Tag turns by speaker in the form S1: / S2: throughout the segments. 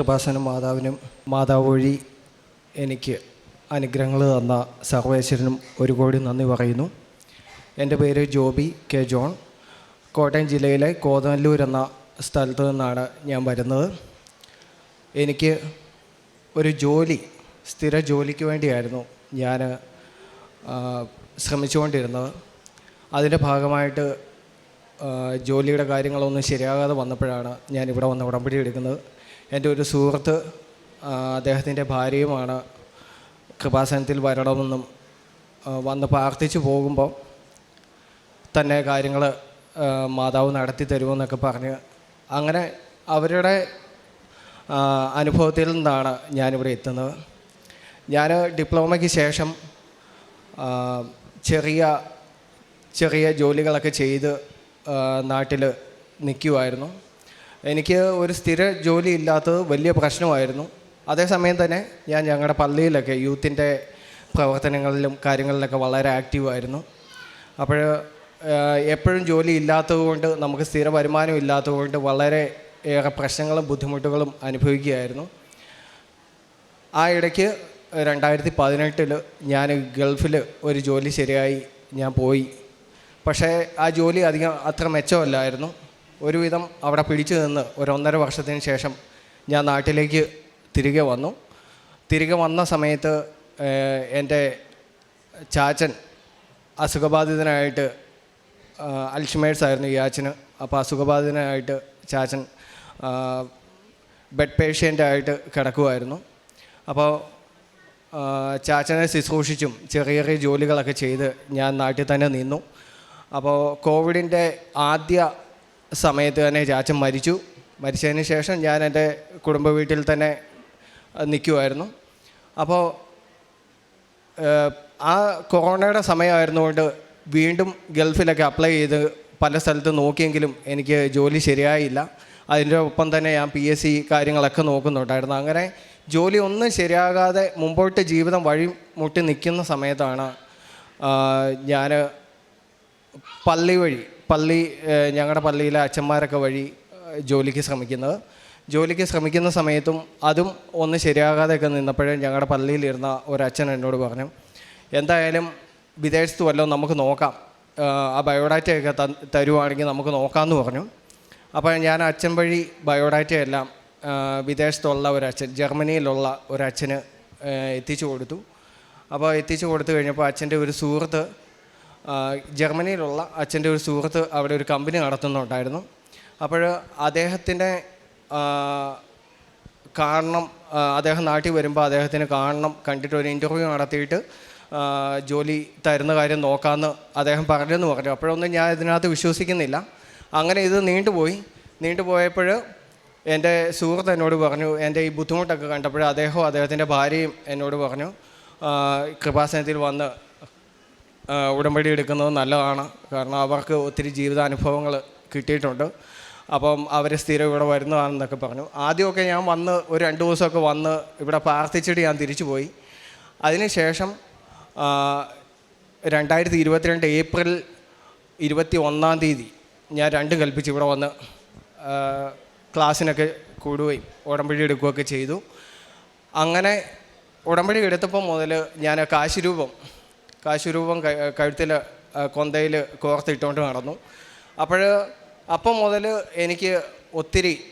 S1: കൃപാസനം മാതാവിനും മാതാവ് വഴി എനിക്ക് അനുഗ്രഹങ്ങൾ തന്ന സർവേശ്വരനും ഒരു കോടി നന്ദി പറയുന്നു. എന്റെ പേര് ജോബി കെ ജോൺ. കോട്ടയം ജില്ലയിലെ കോതനല്ലൂർ എന്ന സ്ഥലത്ത് നിന്നാണ് ഞാൻ വരുന്നത്. എനിക്ക് ഒരു ജോലി സ്ഥിര ജോലിക്ക് വേണ്ടിയായിരുന്നു ഞാൻ ശ്രമിച്ചുകൊണ്ടിരുന്നത്. അതിന്റെ ഭാഗമായിട്ട് ജോലിയുടെ കാര്യങ്ങളൊന്നും ശരിയാകാതെ വന്നപ്പോഴാണ് ഞാൻ ഇവിടെ വന്ന് ഉടമ്പടി എടുക്കുന്നത്. എന്റെ ഒരു സുഹൃത്ത് അദ്ദേഹത്തിന്റെ ഭാര്യയുമാണ് കൃപാസനത്തിൽ വരണമെന്നും വന്ന് പ്രാർത്ഥിച്ചു പോകുമ്പോൾ തന്നെ കാര്യങ്ങൾ മാതാവ് നടത്തി തരുമെന്നൊക്കെ പറഞ്ഞ് അങ്ങനെ അവരുടെ അനുഭവത്തിൽ നിന്നാണ് ഞാനിവിടെ എത്തുന്നത്. ഞാൻ ഡിപ്ലോമയ്ക്ക് ശേഷം ചെറിയ ചെറിയ ജോലികളൊക്കെ ചെയ്ത് നാട്ടിൽ നിൽക്കുമായിരുന്നു എനിക്ക് ഒരു സ്ഥിര ജോലി ഇല്ലാത്തത് വലിയ പ്രശ്നമായിരുന്നു. അതേസമയം തന്നെ ഞാൻ ഞങ്ങളുടെ പള്ളിയിലൊക്കെ യൂത്തിന്റെ പ്രവർത്തനങ്ങളിലും കാര്യങ്ങളിലൊക്കെ വളരെ ആക്റ്റീവായിരുന്നു അപ്പോൾ എപ്പോഴും ജോലി ഇല്ലാത്തതുകൊണ്ട് നമുക്ക് സ്ഥിര വരുമാനം ഇല്ലാത്തതുകൊണ്ട് വളരെ ഏറെ പ്രശ്നങ്ങളും ബുദ്ധിമുട്ടുകളും അനുഭവിക്കുകയായിരുന്നു. ആ ഇടയ്ക്ക് രണ്ടായിരത്തി പതിനെട്ടിൽ ഞാൻ ഗൾഫിൽ ഒരു ജോലി ശരിയായി ഞാൻ പോയി. പക്ഷേ ആ ജോലി അധികം അത്ര മെച്ചമല്ലായിരുന്നു. ഒരുവിധം അവിടെ പിടിച്ചു നിന്ന് ഒരു ഒന്നര വർഷത്തിന് ശേഷം ഞാൻ നാട്ടിലേക്ക് തിരികെ വന്നു. തിരികെ വന്ന സമയത്ത് എന്റെ ചാച്ചൻ അസുഖബാധിതനായിട്ട് അൽഷിമേഴ്സ് ആയിരുന്നു ഈ ചാച്ചന് അപ്പോൾ അസുഖബാധിതനായിട്ട് ചാച്ചൻ ബെഡ് പേഷ്യന്റായിട്ട് കിടക്കുമായിരുന്നു അപ്പോൾ ചാച്ചനെ ശുശ്രൂഷിച്ചും ചെറിയ ചെറിയ ജോലികളൊക്കെ ചെയ്ത് ഞാൻ നാട്ടിൽ തന്നെ നിന്നു. അപ്പോൾ കോവിഡിന്റെ ആദ്യ സമയത്ത് തന്നെ ചാച്ചൻ മരിച്ചു. മരിച്ചതിന് ശേഷം ഞാൻ എന്റെ കുടുംബ വീട്ടിൽ തന്നെ നിൽക്കുമായിരുന്നു അപ്പോൾ ആ കൊറോണയുടെ സമയമായിരുന്നുകൊണ്ട് വീണ്ടും ഗൾഫിലൊക്കെ അപ്ലൈ ചെയ്ത് പല സ്ഥലത്ത് നോക്കിയെങ്കിലും എനിക്ക് ജോലി ശരിയായില്ല. അതിന്റെ ഒപ്പം തന്നെ ഞാൻ പി എസ് സി കാര്യങ്ങളൊക്കെ നോക്കുന്നുണ്ടായിരുന്നു. അങ്ങനെ ജോലി ഒന്നും ശരിയാകാതെ മുമ്പോട്ട് ജീവിതം വഴി മുട്ടി നിൽക്കുന്ന സമയത്താണ് ഞാൻ പള്ളി വഴി പള്ളി ഞങ്ങളുടെ പള്ളിയിലെ അച്ഛന്മാരൊക്കെ വഴി ജോലിക്ക് ശ്രമിക്കുന്നത്. ജോലിക്ക് ശ്രമിക്കുന്ന സമയത്തും അതും ഒന്ന് ശരിയാകാതെയൊക്കെ നിന്നപ്പോഴേ ഞങ്ങളുടെ പള്ളിയിലിരുന്ന ഒരച്ഛൻ എന്നോട് പറഞ്ഞു എന്തായാലും വിദേശത്ത് വല്ലതും നമുക്ക് നോക്കാം. ആ ബയോഡാറ്റയൊക്കെ ത തരുവാണെങ്കിൽ നമുക്ക് നോക്കാമെന്ന് പറഞ്ഞു. അപ്പോൾ ഞാൻ അച്ഛൻ വഴി ബയോഡാറ്റയെല്ലാം വിദേശത്തുള്ള ഒരച്ഛൻ ജർമ്മനിയിലുള്ള ഏഹ്, എത്തിച്ചു കൊടുത്തു. അപ്പോൾ എത്തിച്ചു കൊടുത്തു കഴിഞ്ഞപ്പോൾ അച്ഛന്റെ ഒരു സുഹൃത്ത് ജർമ്മനിയിലുള്ള അച്ഛന്റെ ഒരു സുഹൃത്ത് അവിടെ ഒരു കമ്പനി നടത്തുന്നുണ്ടായിരുന്നു. അപ്പോൾ അദ്ദേഹത്തിന്റെ കാരണം അദ്ദേഹം നാട്ടിൽ വരുമ്പോൾ അദ്ദേഹത്തിന് കാണണം കണ്ടിട്ട് ഒരു ഇന്റർവ്യൂ നടത്തിയിട്ട് ജോലി തരുന്ന കാര്യം നോക്കാമെന്ന് അദ്ദേഹം പറഞ്ഞെന്ന് പറഞ്ഞു. അപ്പോഴൊന്നും ഞാൻ ഇതിനകത്ത് വിശ്വസിക്കുന്നില്ല. അങ്ങനെ ഇത് നീണ്ടുപോയി. നീണ്ടുപോയപ്പോൾ എന്റെ സുഹൃത്ത് എന്നോട് പറഞ്ഞു എന്റെ ഈ ബുദ്ധിമുട്ടൊക്കെ കണ്ടപ്പോൾ അദ്ദേഹവും അദ്ദേഹത്തിന്റെ ഭാര്യയും എന്നോട് പറഞ്ഞു കൃപാസനത്തിൽ വന്ന് ഉടമ്പടി എടുക്കുന്നത് നല്ലതാണ്. കാരണം അവർക്ക് ഒത്തിരി ജീവിതാനുഭവങ്ങൾ കിട്ടിയിട്ടുണ്ട്. അപ്പം അവർ സ്ഥിരം ഇവിടെ വരുന്നതാണെന്നൊക്കെ പറഞ്ഞു. ആദ്യമൊക്കെ ഞാൻ വന്ന് ഒരു രണ്ട് ദിവസമൊക്കെ വന്ന് ഇവിടെ പ്രാർത്ഥിച്ചിട്ട് ഞാൻ തിരിച്ചു പോയി. അതിനുശേഷം രണ്ടായിരത്തി ഇരുപത്തിരണ്ട് ഏപ്രിൽ ഇരുപത്തി ഒന്നാം തീയതി ഞാൻ രണ്ട് കൽപ്പിച്ച് ഇവിടെ വന്ന് ക്ലാസ്സിനൊക്കെ കൂടുകയും ഉടമ്പടി എടുക്കുകയൊക്കെ ചെയ്തു. അങ്ങനെ ഉടമ്പടി എടുത്തപ്പോൾ മുതൽ ഞാൻ കാശുരൂപം കാശുരൂപം കഴുത്തിൽ കൊന്തയിൽ കോർത്തിട്ടുകൊണ്ട് നടന്നു. അപ്പോൾ അപ്പം മുതൽ എനിക്ക് ഒത്തിരി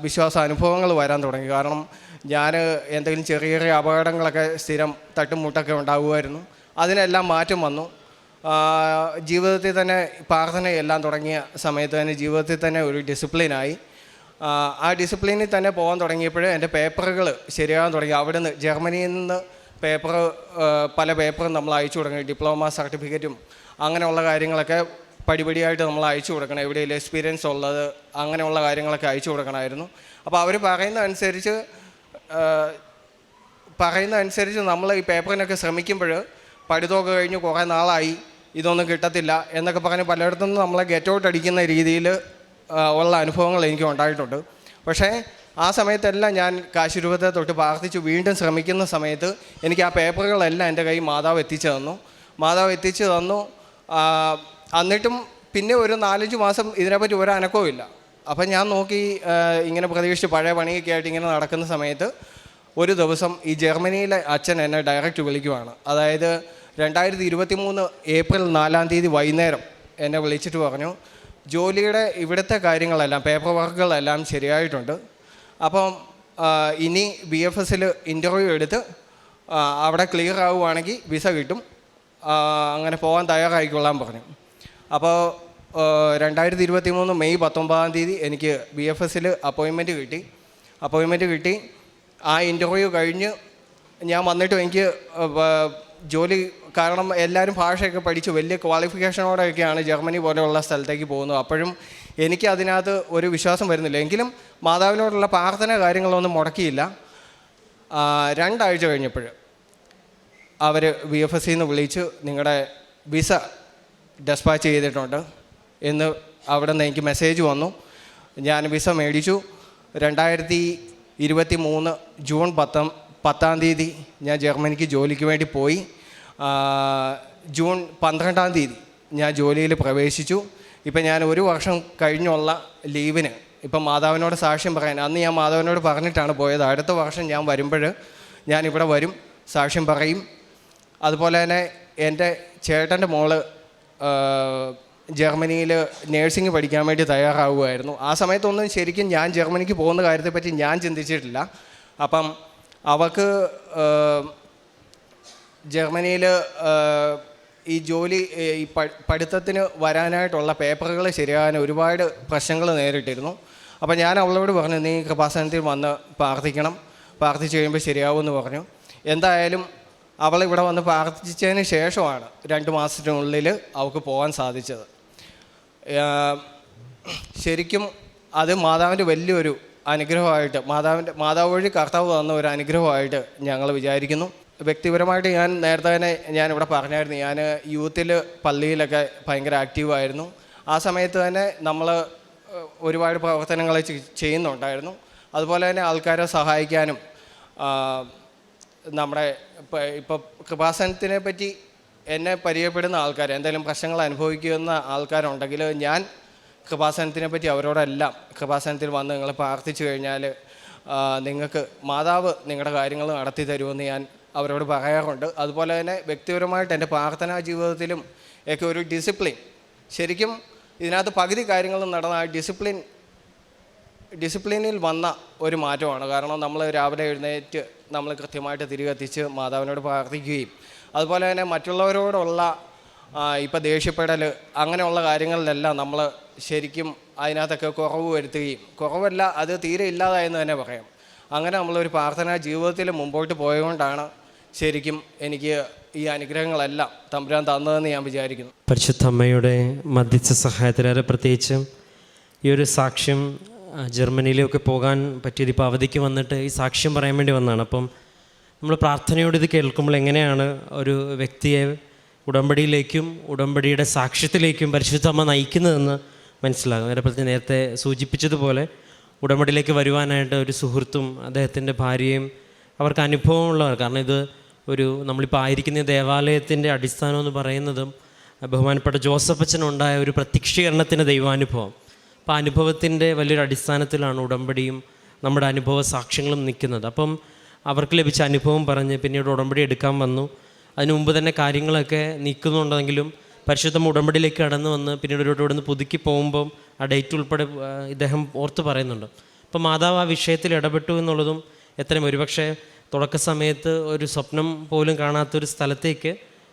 S1: വിശ്വാസ അനുഭവങ്ങൾ വരാൻ തുടങ്ങി. കാരണം ഞാൻ എന്തെങ്കിലും ചെറിയ ചെറിയ അപകടങ്ങളൊക്കെ സ്ഥിരം തട്ടുമുട്ടൊക്കെ ഉണ്ടാകുമായിരുന്നു അതിനെല്ലാം മാറ്റം വന്നു. ജീവിതത്തിൽ തന്നെ പ്രാർത്ഥനയെല്ലാം തുടങ്ങിയ സമയത്ത് തന്നെ ജീവിതത്തിൽ തന്നെ ഒരു ഡിസിപ്ലിനായി. ആ, ആ ഡിസിപ്ലിനിൽ തന്നെ പോകാൻ തുടങ്ങിയപ്പോൾ എന്റെ പേപ്പറുകൾ ശരിയാകാൻ തുടങ്ങി. അവിടെ നിന്ന് ജർമ്മനിയിൽ നിന്ന് പേപ്പർ പല പേപ്പറും നമ്മൾ അയച്ചു കൊടുക്കണം. ഡിപ്ലോമ സർട്ടിഫിക്കറ്റും അങ്ങനെയുള്ള കാര്യങ്ങളൊക്കെ പടിപടിയായിട്ട് നമ്മൾ അയച്ചു കൊടുക്കണം. എവിടെയെങ്കിലും എക്സ്പീരിയൻസ് ഉള്ളത് അങ്ങനെയുള്ള കാര്യങ്ങളൊക്കെ അയച്ചു കൊടുക്കണമായിരുന്നു. അപ്പോൾ അവർ പറയുന്ന അനുസരിച്ച് പറയുന്ന അനുസരിച്ച് നമ്മൾ ഈ പേപ്പറിനൊക്കെ ശ്രമിക്കുമ്പോൾ പഠിത്തമൊക്കെ കഴിഞ്ഞ് കുറേ നാളായി ഇതൊന്നും കിട്ടത്തില്ല എന്നൊക്കെ പറഞ്ഞ് പലയിടത്തുനിന്ന് നമ്മളെ ഗെറ്റ് ഔട്ട് അടിക്കുന്ന രീതിയിൽ ഉള്ള അനുഭവങ്ങൾ എനിക്ക് ഉണ്ടായിട്ടുണ്ട്. പക്ഷേ ആ സമയത്തെല്ലാം ഞാൻ കാശിരൂപത്തെ തൊട്ട് പ്രാർത്ഥിച്ചു. വീണ്ടും ശ്രമിക്കുന്ന സമയത്ത് എനിക്ക് ആ പേപ്പറുകളെല്ലാം എന്റെ കൈ മാതാവ് എത്തിച്ചു തന്നു. മാതാവ് എത്തിച്ചു തന്നു. എന്നിട്ടും പിന്നെ ഒരു നാലഞ്ച് മാസം ഇതിനെപ്പറ്റി ഒരു ഇല്ല. അപ്പം ഞാൻ നോക്കി ഇങ്ങനെ പ്രതീക്ഷിച്ച് പഴയ പണിയൊക്കെ ആയിട്ട് ഇങ്ങനെ നടക്കുന്ന സമയത്ത് ഒരു ദിവസം ഈ ജർമ്മനിയിലെ അച്ഛൻ എന്നെ ഡയറക്റ്റ് വിളിക്കുവാണ്. അതായത് രണ്ടായിരത്തി ഇരുപത്തി മൂന്ന് ഏപ്രിൽ നാലാം തീയതി വൈകുന്നേരം എന്നെ വിളിച്ചിട്ട് പറഞ്ഞു ജോലിയുടെ ഇവിടുത്തെ കാര്യങ്ങളെല്ലാം പേപ്പർ വർക്കുകളെല്ലാം ശരിയായിട്ടുണ്ട്. അപ്പം ഇനി ബി എഫ് എസിൽ ഇന്റർവ്യൂ എടുത്ത് അവിടെ ക്ലിയർ ആവുകയാണെങ്കിൽ വിസ കിട്ടും. അങ്ങനെ പോകാൻ തയ്യാറായിക്കൊള്ളാൻ പറഞ്ഞു. അപ്പോൾ രണ്ടായിരത്തി ഇരുപത്തി മൂന്ന് മെയ് പത്തൊമ്പതാം തീയതി എനിക്ക് ബി എഫ് എസിൽ അപ്പോയിൻമെന്റ് കിട്ടി. അപ്പോയിൻമെന്റ് കിട്ടി. ആ ഇന്റർവ്യൂ കഴിഞ്ഞ് ഞാൻ വന്നിട്ടും എനിക്ക് ജോലി കാരണം എല്ലാവരും ഭാഷയൊക്കെ പഠിച്ച്. വലിയ ക്വാളിഫിക്കേഷനോടെയൊക്കെയാണ് ജർമ്മനി പോലെയുള്ള സ്ഥലത്തേക്ക് പോകുന്നത്. അപ്പോഴും എനിക്ക് അതിനകത്ത് ഒരു വിശ്വാസം വരുന്നില്ല. എങ്കിലും മാതാവിനോടുള്ള പ്രാർത്ഥന കാര്യങ്ങളൊന്നും മുടക്കിയില്ല. രണ്ടാഴ്ച കഴിഞ്ഞപ്പോൾ അവർ ബി എഫ് എസ് സിന്ന് വിളിച്ച് നിങ്ങളുടെ വിസ ഡെസ്പാച്ച് ചെയ്തിട്ടുണ്ട് എന്ന് അവിടെ നിന്ന് എനിക്ക് മെസ്സേജ് വന്നു. ഞാൻ വിസ മേടിച്ചു. രണ്ടായിരത്തി ഇരുപത്തി മൂന്ന് ജൂൺ പത്താം പത്താം തീയതി ഞാൻ ജർമ്മനിക്ക് ജോലിക്ക് വേണ്ടി പോയി. ജൂൺ പന്ത്രണ്ടാം തീയതി ഞാൻ ജോലിയിൽ പ്രവേശിച്ചു. ഇപ്പം ഞാൻ ഒരു വർഷം കഴിഞ്ഞുള്ള ലീവിന് ഇപ്പം മാതാവിനോട് സാക്ഷ്യം പറയാൻ അന്ന് ഞാൻ മാതാവിനോട് പറഞ്ഞിട്ടാണ് പോയത്. അടുത്ത വർഷം ഞാൻ വരുമ്പോൾ ഞാൻ ഇവിടെ വരും സാക്ഷ്യം പറയും. അതുപോലെ തന്നെ എന്റെ ചേട്ടന്റെ മോൾ ജർമ്മനിയിൽ നേഴ്സിംഗ് പഠിക്കാൻ വേണ്ടി തയ്യാറാവുമായിരുന്നു ആ സമയത്തൊന്നും ശരിക്കും ഞാൻ ജർമ്മനിക്ക് പോകുന്ന കാര്യത്തെപ്പറ്റി ഞാൻ ചിന്തിച്ചിട്ടില്ല. അപ്പം അവൾക്ക് ജർമ്മനിയിൽ ഈ ജോലി ഈ പഠിത്തത്തിന് വരാനായിട്ടുള്ള പേപ്പറുകൾ ശരിയാകാൻ ഒരുപാട് പ്രശ്നങ്ങൾ നേരിട്ടിരുന്നു. അപ്പോൾ ഞാൻ അവളോട് പറഞ്ഞു നീ കൃപാസനത്തിൽ വന്ന് പ്രാർത്ഥിക്കണം. പ്രാർത്ഥിച്ച് കഴിയുമ്പോൾ ശരിയാവുമെന്ന് പറഞ്ഞു. എന്തായാലും അവൾ ഇവിടെ വന്ന് പ്രാർത്ഥിച്ചതിന് ശേഷമാണ് രണ്ട് മാസത്തിനുള്ളിൽ അവൾക്ക് പോകാൻ സാധിച്ചത്. ശരിക്കും അത് മാതാവിന്റെ വലിയൊരു അനുഗ്രഹമായിട്ട് മാതാവിന്റെ മാതാവ് വഴി കർത്താവ് തന്ന ഒരു അനുഗ്രഹമായിട്ട് ഞങ്ങൾ വിചാരിക്കുന്നു. വ്യക്തിപരമായിട്ട് ഞാൻ നേരത്തെ തന്നെ ഞാൻ ഇവിടെ പറഞ്ഞായിരുന്നു ഞാൻ യൂത്തിൽ പള്ളിയിലൊക്കെ ഭയങ്കര ആക്റ്റീവായിരുന്നു ആ സമയത്ത് തന്നെ നമ്മൾ ഒരുപാട് പ്രവർത്തനങ്ങൾ ചെയ്യുന്നുണ്ടായിരുന്നു. അതുപോലെ തന്നെ ആൾക്കാരെ സഹായിക്കാനും നമ്മുടെ ഇപ്പോൾ കൃപാസനത്തിനെ പറ്റി എന്നെ പരിചയപ്പെടുന്ന ആൾക്കാർ എന്തെങ്കിലും പ്രശ്നങ്ങൾ അനുഭവിക്കുന്ന ആൾക്കാരുണ്ടെങ്കിൽ ഞാൻ കൃപാസനത്തിനെ പറ്റി അവരോടെല്ലാം കൃപാസനത്തിൽ വന്ന് നിങ്ങൾ പ്രാർത്ഥിച്ചു കഴിഞ്ഞാൽ നിങ്ങൾക്ക് മാതാവ് നിങ്ങളുടെ കാര്യങ്ങൾ നടത്തി തരുമെന്ന് ഞാൻ അവരോട് പറയാറുണ്ട്. അതുപോലെ തന്നെ വ്യക്തിപരമായിട്ട് എന്റെ പ്രാർത്ഥനാ ജീവിതത്തിലും ഒക്കെ ഒരു ഡിസിപ്ലിൻ ശരിക്കും ഇതിനകത്ത് പകുതി കാര്യങ്ങളും നടന്ന ഡിസിപ്ലിൻ ഡിസിപ്ലിനിൽ വന്ന ഒരു മാറ്റമാണ്. കാരണം നമ്മൾ രാവിലെ എഴുന്നേറ്റ് നമ്മൾ കൃത്യമായിട്ട് തിരികെത്തിച്ച് മാതാവിനോട് പ്രാർത്ഥിക്കുകയും അതുപോലെ തന്നെ മറ്റുള്ളവരോടുള്ള ഇപ്പം ദേഷ്യപ്പെടൽ അങ്ങനെയുള്ള കാര്യങ്ങളിലെല്ലാം നമ്മൾ ശരിക്കും അതിനകത്തൊക്കെ കുറവ് വരുത്തുകയും കുറവല്ല അത് തീരെ ഇല്ലാതായെന്ന് തന്നെ പറയാം. അങ്ങനെ നമ്മളൊരു പ്രാർത്ഥനാ ജീവിതത്തിൽ മുമ്പോട്ട് പോയതുകൊണ്ടാണ് ശരിക്കും എനിക്ക് ഈ അനുഗ്രഹങ്ങളെല്ലാം തമ്പുരാൻ തന്നതെന്ന് ഞാൻ വിചാരിക്കുന്നു.
S2: പരിശുദ്ധ അമ്മയുടെ മധ്യസ്ഥ സഹായത്തിലേറെ പ്രത്യേകിച്ച് ഈ ഒരു സാക്ഷ്യം ജർമ്മനിയിലൊക്കെ പോകാൻ പറ്റിയത് ഇപ്പോൾ അവധിക്ക് വന്നിട്ട് ഈ സാക്ഷ്യം പറയാൻ വേണ്ടി വന്നതാണ്. അപ്പം നമ്മൾ പ്രാർത്ഥനയോട് ഇത് കേൾക്കുമ്പോൾ എങ്ങനെയാണ് ഒരു വ്യക്തിയെ ഉടമ്പടിയിലേക്കും ഉടമ്പടിയുടെ സാക്ഷ്യത്തിലേക്കും പരിശുദ്ധ അമ്മ നയിക്കുന്നതെന്ന് മനസ്സിലാകും. നേരെ പ്രത്യേകം നേരത്തെ സൂചിപ്പിച്ചതുപോലെ ഉടമ്പടിയിലേക്ക് വരുവാനായിട്ട് ഒരു സുഹൃത്തും അദ്ദേഹത്തിന്റെ ഭാര്യയും അവർക്ക് അനുഭവമുള്ളവർ. കാരണം ഇത് ഒരു നമ്മളിപ്പോൾ ആയിരിക്കുന്ന ദേവാലയത്തിന്റെ അടിസ്ഥാനം എന്ന് പറയുന്നതും ബഹുമാനപ്പെട്ട ജോസഫ് അച്ഛനുണ്ടായ ഒരു പ്രത്യക്ഷീകരണത്തിന്റെ ദൈവാനുഭവം. അപ്പോൾ അനുഭവത്തിന്റെ വലിയൊരു അടിസ്ഥാനത്തിലാണ് ഉടമ്പടിയും നമ്മുടെ അനുഭവ സാക്ഷ്യങ്ങളും നിൽക്കുന്നത്. അപ്പം അവർക്ക് ലഭിച്ച അനുഭവം പറഞ്ഞ് പിന്നീട് ഉടമ്പടി എടുക്കാൻ വന്നു. അതിനു മുമ്പ് തന്നെ കാര്യങ്ങളൊക്കെ നീക്കുന്നുണ്ടെങ്കിലും പരിശുദ്ധം ഉടമ്പടിയിലേക്ക് കടന്നു വന്ന് പിന്നീട് ഒരു ഇവിടുന്ന് പുതുക്കി പോകുമ്പം ആ ഡേറ്റ് ഉൾപ്പെടെ ഇദ്ദേഹം ഓർത്ത് പറയുന്നുണ്ട്. അപ്പോൾ മാതാവ് ആ വിഷയത്തിൽ ഇടപെട്ടു എന്നുള്ളതും എത്രയും ഒരുപക്ഷെ തുടക്ക സമയത്ത് ഒരു സ്വപ്നം പോലും കാണാത്തൊരു സ്ഥലത്തേക്ക്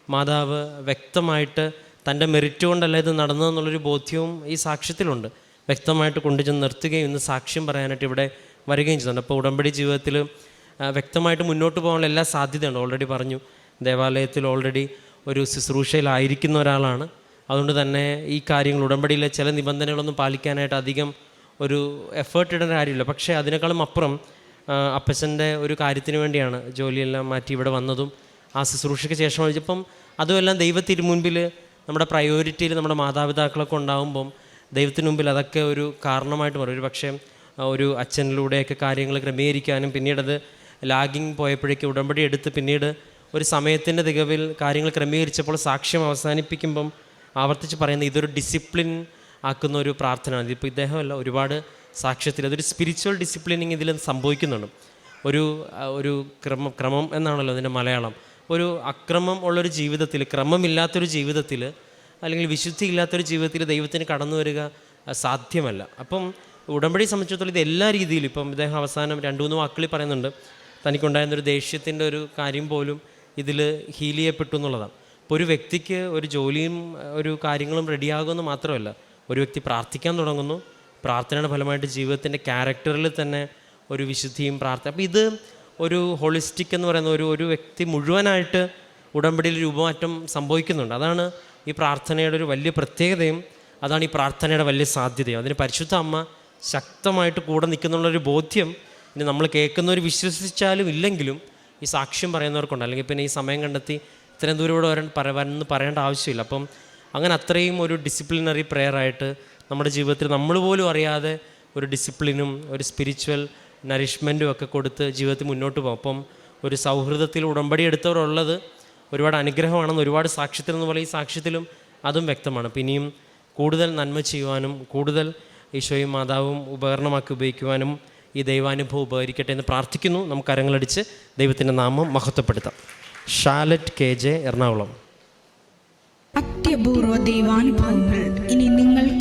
S2: മാതാവ് വ്യക്തമായിട്ട് തന്റെ മെറിറ്റ് കൊണ്ടല്ല ഇത് നടന്നതെന്നുള്ളൊരു ബോധ്യവും ഈ സാക്ഷ്യത്തിലുണ്ട്. വ്യക്തമായിട്ട് കൊണ്ടുചെന്ന് നിർത്തുകയും ഇന്ന് സാക്ഷ്യം പറയാനായിട്ട് ഇവിടെ വരികയും ചെയ്യുന്നുണ്ട്. അപ്പോൾ ഉടമ്പടി ജീവിതത്തിൽ വ്യക്തമായിട്ട് മുന്നോട്ട് പോകാനുള്ള എല്ലാ സാധ്യതയുണ്ട്. ഓൾറെഡി പറഞ്ഞു ദേവാലയത്തിൽ ഓൾറെഡി ഒരു ശുശ്രൂഷയിലായിരിക്കുന്ന ഒരാളാണ്. അതുകൊണ്ട് തന്നെ ഈ കാര്യങ്ങൾ ഉടമ്പടിയിലെ ചില നിബന്ധനകളൊന്നും പാലിക്കാനായിട്ട് അധികം ഒരു എഫേർട്ട് ഇടേണ്ട കാര്യമില്ല. പക്ഷേ അതിനേക്കാളും അപ്പുറം അപ്പച്ചന്റെ ഒരു കാര്യത്തിന് വേണ്ടിയാണ് ജോലിയെല്ലാം മാറ്റി ഇവിടെ വന്നതും ആ ശുശ്രൂഷയ്ക്ക് ശേഷം ഒഴിച്ചപ്പം അതുമെല്ലാം ദൈവത്തിന് മുൻപിൽ നമ്മുടെ പ്രയോറിറ്റിയിൽ നമ്മുടെ മാതാപിതാക്കളൊക്കെ ഉണ്ടാകുമ്പം ദൈവത്തിന് മുമ്പിൽ അതൊക്കെ ഒരു കാരണമായിട്ട് പറയും ഒരു പക്ഷേ ഒരു അച്ഛനിലൂടെയൊക്കെ കാര്യങ്ങൾ ക്രമീകരിക്കാനും പിന്നീടത് ലാഗിങ് പോയപ്പോഴേക്ക് ഉടമ്പടി എടുത്ത് പിന്നീട് ഒരു സമയത്തിന്റെ തികവിൽ കാര്യങ്ങൾ ക്രമീകരിച്ചപ്പോൾ സാക്ഷ്യം അവസാനിപ്പിക്കുമ്പം ആവർത്തിച്ച് പറയുന്നത് ഇതൊരു ഡിസിപ്ലിൻ ആക്കുന്ന ഒരു പ്രാർത്ഥനയാണ്. ഇതിപ്പോൾ ഇദ്ദേഹമല്ല ഒരുപാട് സാക്ഷ്യത്തിൽ അതൊരു സ്പിരിച്വൽ ഡിസിപ്ലിനിങ് ഇതിൽ സംഭവിക്കുന്നുണ്ട്. ഒരു ഒരു ക്രമം ക്രമം എന്നാണല്ലോ അതിന്റെ മലയാളം. ഒരു അക്രമം ഉള്ളൊരു ജീവിതത്തിൽ ക്രമമില്ലാത്തൊരു ജീവിതത്തിൽ അല്ലെങ്കിൽ വിശുദ്ധി ഇല്ലാത്തൊരു ജീവിതത്തിൽ ദൈവത്തിന് കടന്നു വരിക സാധ്യമല്ല. അപ്പം ഉടമ്പടി സംബന്ധിച്ചിടത്തോളം ഇത് എല്ലാ രീതിയിലും ഇപ്പം ഇദ്ദേഹം അവസാനം രണ്ടു മൂന്ന് വാക്കുകളിൽ പറയുന്നുണ്ട്. തനിക്കുണ്ടായിരുന്നൊരു ദേഷ്യത്തിന്റെ ഒരു കാര്യം പോലും ഇതിൽ ഹീൽ ചെയ്യപ്പെട്ടു എന്നുള്ളതാണ്. അപ്പോൾ ഒരു വ്യക്തിക്ക് ഒരു ജോലിയും ഒരു കാര്യങ്ങളും റെഡിയാകുമെന്ന് മാത്രമല്ല ഒരു വ്യക്തി പ്രാർത്ഥിക്കാൻ തുടങ്ങുന്നു പ്രാർത്ഥനയുടെ ഫലമായിട്ട് ജീവിതത്തിന്റെ ക്യാരക്ടറിൽ തന്നെ ഒരു വിശുദ്ധിയും പ്രാർത്ഥന. അപ്പോൾ ഇത് ഒരു ഹോളിസ്റ്റിക് എന്ന് പറയുന്ന ഒരു ഒരു വ്യക്തി മുഴുവനായിട്ട് ഉടമ്പടിയിൽ രൂപമാറ്റം സംഭവിക്കുന്നുണ്ട്. അതാണ് ഈ പ്രാർത്ഥനയുടെ ഒരു വലിയ പ്രത്യേകതയും അതാണ് ഈ പ്രാർത്ഥനയുടെ വലിയ സാധ്യതയും. അതിന് പരിശുദ്ധ അമ്മ ശക്തമായിട്ട് കൂടെ നിൽക്കുന്നുള്ളൊരു ബോധ്യം ഇനി നമ്മൾ കേൾക്കുന്നവർ വിശ്വസിച്ചാലും ഇല്ലെങ്കിലും ഈ സാക്ഷ്യം പറയുന്നവർക്കുണ്ട്. അല്ലെങ്കിൽ പിന്നെ ഈ സമയം കണ്ടെത്തി ഇത്രയും ദൂരം ഇവിടെ വരാൻ പറ വരണമെന്ന് പറയേണ്ട ആവശ്യമില്ല. അപ്പം അങ്ങനെ അത്രയും ഒരു ഡിസിപ്ലിനറി ആയിട്ട് നമ്മുടെ ജീവിതത്തിൽ നമ്മൾ പോലും അറിയാതെ ഒരു ഡിസിപ്ലിനും ഒരു സ്പിരിച്വൽ നറിഷ്മെന്റും ഒക്കെ കൊടുത്ത് ജീവിതത്തിൽ മുന്നോട്ട് പോകും. അപ്പം ഒരു സൗഹൃദത്തിൽ ഉടമ്പടി എടുത്തവരുള്ളത് ഒരുപാട് അനുഗ്രഹമാണെന്ന് ഒരുപാട് സാക്ഷ്യത്തിൽ എന്ന് പോലെ ഈ സാക്ഷ്യത്തിലും അതും വ്യക്തമാണ്. പിന്നെയും കൂടുതൽ നന്മ ചെയ്യുവാനും കൂടുതൽ ഈശോയും മാതാവും ഉപകരണമാക്കി ഉപയോഗിക്കുവാനും ഈ ദൈവാനുഭവം ഉപകരിക്കട്ടെ എന്ന് പ്രാർത്ഥിക്കുന്നു. നമുക്ക് കരങ്ങളടിച്ച് ദൈവത്തിന്റെ നാമം മഹത്വപ്പെടുത്താം. Shalet K J Ernakulam.
S3: അത്യപൂർവ ദൈവാനുഭവങ്ങൾ. ഇനി നിങ്ങൾക്കും